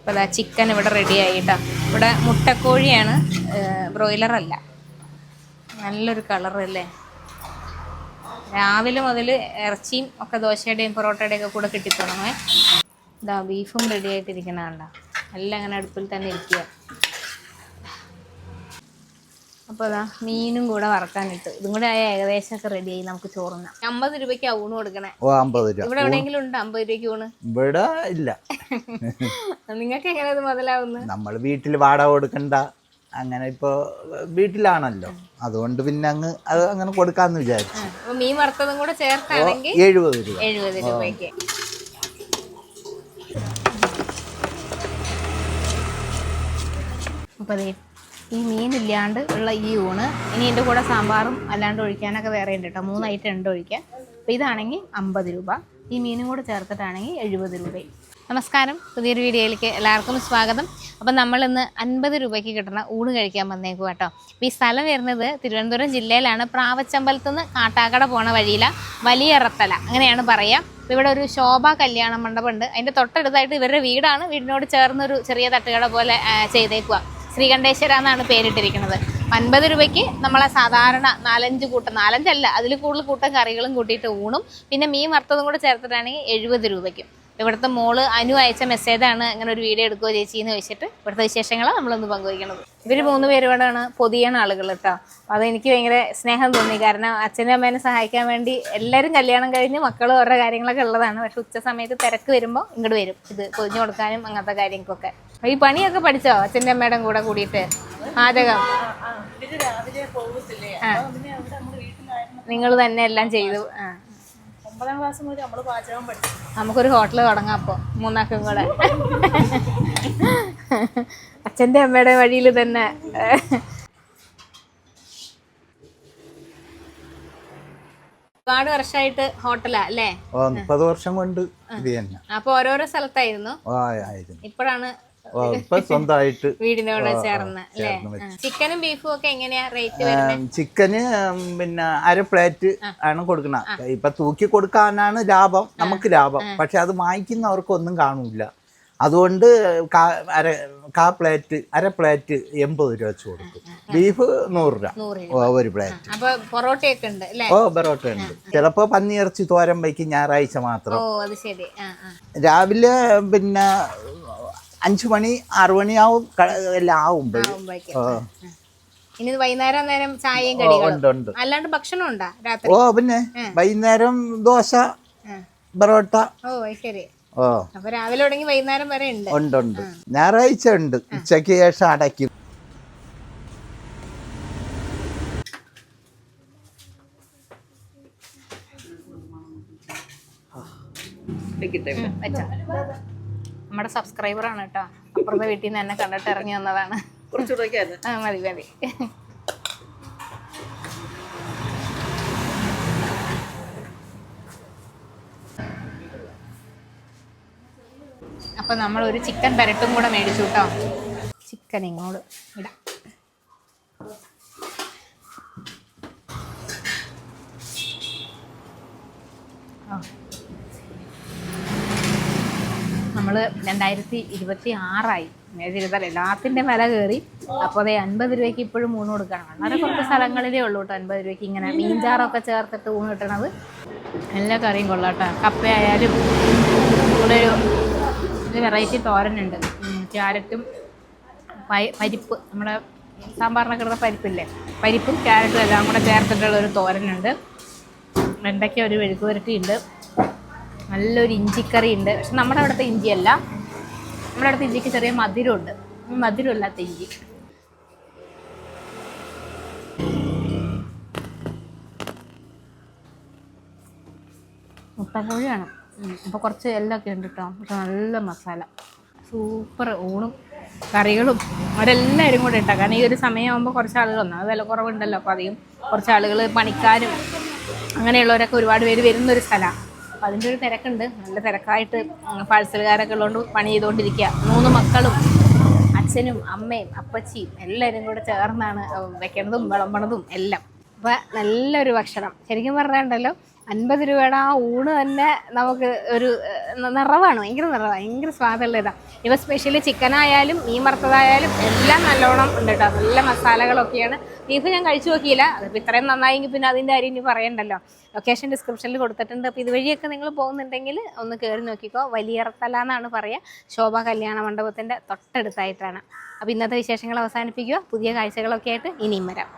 അപ്പോൾ അതാ ചിക്കൻ ഇവിടെ റെഡി ആയി കേട്ടോ. ഇവിടെ മുട്ടക്കോഴിയാണ് ബ്രോയിലർ അല്ല. നല്ലൊരു കളർ അല്ലേ? രാവിലെ മുതൽ ഇറച്ചിയും ഒക്കെ ദോശയുടെയും പൊറോട്ടയുടെയും ഒക്കെ കൂടെ കിട്ടിത്തുടങ്ങേ ഇതാ ബീഫും റെഡി ആയിട്ടിരിക്കണ കണ്ട? എല്ലാം അങ്ങനെ അടുപ്പിൽ തന്നെ ഇരിക്കുക. അപ്പോൾ അതാ മീനും കൂടെ വറക്കാനിട്ട് ഇതും കൂടെ ആയ ഏകദേശം ഒക്കെ റെഡി ആയി നമുക്ക് ചോറുന്ന അമ്പത് രൂപയ്ക്ക് ഊണ് കൊടുക്കണേ. ഓ അമ്പത് രൂപ. ഇവിടെ എവിടെയെങ്കിലും ഉണ്ട് അമ്പത് രൂപയ്ക്ക് ഊണ്? ഇവിടെ ഇല്ല. നിങ്ങൾക്ക് എങ്ങനെ അത് മുതലാവുന്നു? നമ്മൾ വീട്ടിൽ വാടക കൊടുക്കണ്ട. അങ്ങനെ ഇപ്പോൾ വീട്ടിലാണല്ലോ. അതുകൊണ്ട് പിന്നെ അങ്ങ് അത് അങ്ങനെ കൊടുക്കാന്ന് വിചാരിച്ചു. മീൻ വറുത്തതും കൂടെ ചേർത്താണെങ്കിൽ എഴുപത് രൂപ. എഴുപത് രൂപയ്ക്ക്. അപ്പോൾ ഈ മീനില്ലാണ്ട് ഉള്ള ഈ ഊണ് ഇനി എന്റെ കൂടെ സാമ്പാറും അല്ലാണ്ട് ഒഴിക്കാനൊക്കെ വേറെ ഉണ്ട് കേട്ടോ. മൂന്ന് ഐറ്റം ഉണ്ട് ഒഴിക്കാൻ അപ്പോൾ ഇതാണെങ്കിൽ അമ്പത് രൂപ. ഈ മീനും കൂടെ ചേർത്തിട്ടാണെങ്കിൽ എഴുപത് രൂപയും. നമസ്കാരം. പുതിയൊരു വീഡിയോയിലേക്ക് എല്ലാവർക്കും സ്വാഗതം. അപ്പം നമ്മളിന്ന് അൻപത് രൂപയ്ക്ക് കിട്ടുന്ന ഊണ് കഴിക്കാൻ വന്നേക്കും കേട്ടോ. ഈ സ്ഥലം വരുന്നത് തിരുവനന്തപുരം ജില്ലയിലാണ്. പ്രാവച്ചമ്പലത്ത് നിന്ന് കാട്ടാക്കട പോണ വഴിയില. വലിയ ഇറത്തല അങ്ങനെയാണ് പറയുക അപ്പോൾ ഇവിടെ ഒരു ശോഭ കല്യാണ മണ്ഡപമുണ്ട് അതിന്റെ തൊട്ടടുത്തായിട്ട് ഇവരുടെ വീടാണ്. വീടിനോട് ചേർന്നൊരു ചെറിയ തട്ടുകട പോലെ ചെയ്തേക്കുക ശ്രീകണ്ഠേശ്വര എന്നാണ് പേരിട്ടിരിക്കുന്നത്. അൻപത് രൂപയ്ക്ക് നമ്മളെ സാധാരണ നാലഞ്ച് കൂട്ടം നാലഞ്ചല്ല അതിൽ കൂടുതൽ കൂട്ടം കറികളും കൂട്ടിയിട്ട് ഊണും. പിന്നെ മീൻ വറുത്തതും കൂടെ ചേർത്തിട്ടാണെങ്കിൽ എഴുപത് രൂപയ്ക്കും. ഇവിടുത്തെ മോൾ അനു അയച്ച മെസ്സേജാണ് ഇങ്ങനെ ഒരു വീഡിയോ എടുക്കുമോ ചേച്ചി എന്ന് വെച്ചിട്ട് ഇവിടുത്തെ വിശേഷങ്ങളാണ് നമ്മളൊന്ന് പങ്കുവയ്ക്കുന്നത് ഇവർ മൂന്ന് പേരോടാണ് പൊതിയാണ് ആളുകൾ കേട്ടോ അപ്പോൾ അതെനിക്ക് ഭയങ്കര സ്നേഹം തോന്നി കാരണം അച്ഛനും അമ്മേനെ സഹായിക്കാൻ വേണ്ടി എല്ലാവരും കല്യാണം കഴിഞ്ഞ് മക്കളും ഓരോ കാര്യങ്ങളൊക്കെ ഉള്ളതാണ് പക്ഷെ ഉച്ച സമയത്ത് തിരക്ക് വരുമ്പോൾ ഇങ്ങോട്ട് വരും ഇത് പൊതിഞ്ഞു കൊടുക്കാനും അങ്ങനത്തെ കാര്യങ്ങൾക്കൊക്കെ ഈ പണിയൊക്കെ പഠിച്ചോ അച്ഛന്റെ അമ്മയുടെ കൂടെ കൂടിയിട്ട് പാചകം നിങ്ങൾ തന്നെ എല്ലാം ചെയ്തു ആ ഒമ്പതാം ക്ലാസ് മുതൽ നമ്മൾ പാചകം പഠിച്ചു. നമുക്കൊരു ഹോട്ടൽ തുടങ്ങാം അപ്പോൾ മൂന്നാക്കും കൂടെ അച്ഛന്റെ അമ്മയുടെ വഴിയിൽ തന്നെ. ഒരുപാട് വർഷമായിട്ട് ഹോട്ടലാ അല്ലേ? മുപ്പത് വർഷം കൊണ്ട് അപ്പൊ ഓരോരോ സ്ഥലത്തായിരുന്നു. ഇപ്പോഴാണ് സ്വന്തമായിട്ട് വീടിനോട് ചേർന്ന് ചിക്കനും ബീഫും ഒക്കെ എങ്ങനെയാ റേറ്റ് ചിക്കന് പിന്നെ അര പ്ലേറ്റ് ആണ് കൊടുക്കണ ഇപ്പൊ തൂക്കി കൊടുക്കാനാണ് ലാഭം നമുക്ക് ലാഭം. പക്ഷെ അത് വാങ്ങിക്കുന്നവർക്ക് ഒന്നും കാണൂല അതുകൊണ്ട് അര കാ പ്ലേറ്റ് അര പ്ലേറ്റ് എൺപത് രൂപ വെച്ച് കൊടുക്കും. ബീഫ് നൂറ് രൂപ. ഒരു പ്ലേറ്റ് ഓ പൊറോട്ട ഉണ്ട്. ചിലപ്പോ പന്നിയിറച്ചി തോരൻ വയ്ക്കും ഞായറാഴ്ച മാത്രം. രാവിലെ പിന്നെ അഞ്ചു മണി ആറു മണിയാവും എല്ലാം ആവുമ്പോൾ ഇനി വൈകുന്നേരം നേരം ചായയും കടികളും. അല്ലാണ്ട് ഭക്ഷണം ഉണ്ടാ രാത്രി? ഓ പിന്നെ വൈകുന്നേരം ദോശ പൊറോട്ട. ബറോട്ട ഓ ശരി. ഓ. അപ്പൊ രാവിലെ തുടങ്ങി വൈകുന്നേരം വരെ ഉണ്ട്. ഉണ്ട് ഉണ്ട്. ഞായറാഴ്ച ഉണ്ട്. ഉച്ചയ്ക്ക് ശേഷം അടയ്ക്കും. വെച്ചോ. നമ്മുടെ സബ്സ്ക്രൈബർ ആണ് കേട്ടോ. അപ്പുറത്തെ വീട്ടിൽ നിന്ന് എന്നെ കണ്ടിട്ട് ഇറങ്ങി വന്നതാണ്. ആ മതി മതി. അപ്പൊ നമ്മൾ ഒരു ചിക്കൻ പെരട്ടും കൂടെ മേടിച്ചു കേട്ടോ. ചിക്കൻ ഇങ്ങോട്ട് ഇടാം. ആ. നമ്മൾ രണ്ടായിരത്തി ഇരുപത്തി ആറായി ഇരുപത്തി എല്ലാത്തിന്റെ വില കയറി അപ്പോൾ അതേ അൻപത് രൂപയ്ക്ക് ഇപ്പോഴും ഊണ് കൊടുക്കണം. വളരെ കുറച്ച് സ്ഥലങ്ങളിലേ ഉള്ളൂ കേട്ടോ അൻപത് രൂപയ്ക്ക് ഇങ്ങനെ മീൻചാറൊക്കെ ചേർത്തിട്ട് ഊണ് കിട്ടണത്. എല്ലാ കറിയും കൊള്ളാം കപ്പയായാലും ഇവിടെ ഒരു വെറൈറ്റി തോരനുണ്ട്. ക്യാരറ്റും പരിപ്പ് നമ്മുടെ സാമ്പാറിനൊക്കെ ഇടുന്ന പരിപ്പില്ലേ? പരിപ്പും ക്യാരറ്റും എല്ലാം കൂടെ ചേർത്തിട്ടുള്ള ഒരു തോരനുണ്ട്. വെണ്ടയ്ക്ക ഒരു വെഴുക്ക് പുരട്ടിയുണ്ട് നല്ലൊരു ഇഞ്ചിക്കറി ഉണ്ട്. പക്ഷെ നമ്മുടെ അവിടുത്തെ ഇഞ്ചിയല്ല. നമ്മുടെ അടുത്ത ഇഞ്ചിക്ക് ചെറിയ മധുരമുണ്ട്. മധുരമില്ലാത്ത ഇഞ്ചി. മുട്ടക്കോഴിയാണ്. അപ്പോൾ കുറച്ച് എല്ലൊക്കെ ഉണ്ട് കേട്ടോ പക്ഷെ നല്ല മസാല. സൂപ്പർ ഊണും കറികളും അവരെല്ലാവരും കൂടെ ഇട്ടാ. കാരണം ഈ ഒരു സമയമാകുമ്പോൾ കുറച്ച് ആളുകൾ വന്നു അത് വില കുറവുണ്ടല്ലോ. അപ്പോൾ അധികം കുറച്ച് ആളുകൾ പണിക്കാരും അങ്ങനെയുള്ളവരൊക്കെ ഒരുപാട് പേര് വരുന്നൊരു സ്ഥലമാണ് അപ്പോൾ അതിന്റെ ഒരു തിരക്കുണ്ട്. നല്ല തിരക്കായിട്ട് പാഴ്സലുകാരൊക്കെ ഉള്ളതുകൊണ്ട് പണി ചെയ്തുകൊണ്ടിരിക്കുക മൂന്ന് മക്കളും അച്ഛനും അമ്മയും അപ്പച്ചിയും എല്ലാവരും കൂടെ ചേർന്നാണ് വെക്കണതും വിളമ്പണതും എല്ലാം. അപ്പം നല്ലൊരു ഭക്ഷണം. ശരിക്കും പറഞ്ഞാണ്ടല്ലോ അൻപത് രൂപയുടെ ആ ഊണ് തന്നെ നമുക്ക് ഒരു നിറവാണ്. ഭയങ്കര നിറവാണ് ഭയങ്കര സ്വാദുള്ള ഇതാണ് ഇവ സ്പെഷ്യലി ചിക്കൻ ആയാലും മീൻ വറുത്തതായാലും എല്ലാം നല്ലോണം ഉണ്ട് കേട്ടോ നല്ല മസാലകളൊക്കെയാണ്. ബീഫ് ഞാൻ കഴിച്ചു നോക്കിയില്ല. അതിപ്പോൾ ഇത്രയും നന്നായെങ്കിൽ പിന്നെ അതിന്റെ കാര്യം ഇനി പറയണ്ടല്ലോ. ലൊക്കേഷൻ ഡിസ്ക്രിപ്ഷനിൽ കൊടുത്തിട്ടുണ്ട്. അപ്പോൾ ഇതുവഴിയൊക്കെ നിങ്ങൾ പോകുന്നുണ്ടെങ്കിൽ ഒന്ന് കയറി നോക്കിക്കോ. വലിയറത്തല എന്നാണ് പറയുക ശോഭ കല്യാണ മണ്ഡപത്തിന്റെ തൊട്ടടുത്തായിട്ടാണ്. അപ്പോൾ ഇന്നത്തെ വിശേഷങ്ങൾ അവസാനിപ്പിക്കുക. പുതിയ കാഴ്ചകളൊക്കെ ആയിട്ട് ഇനിയും വരാം.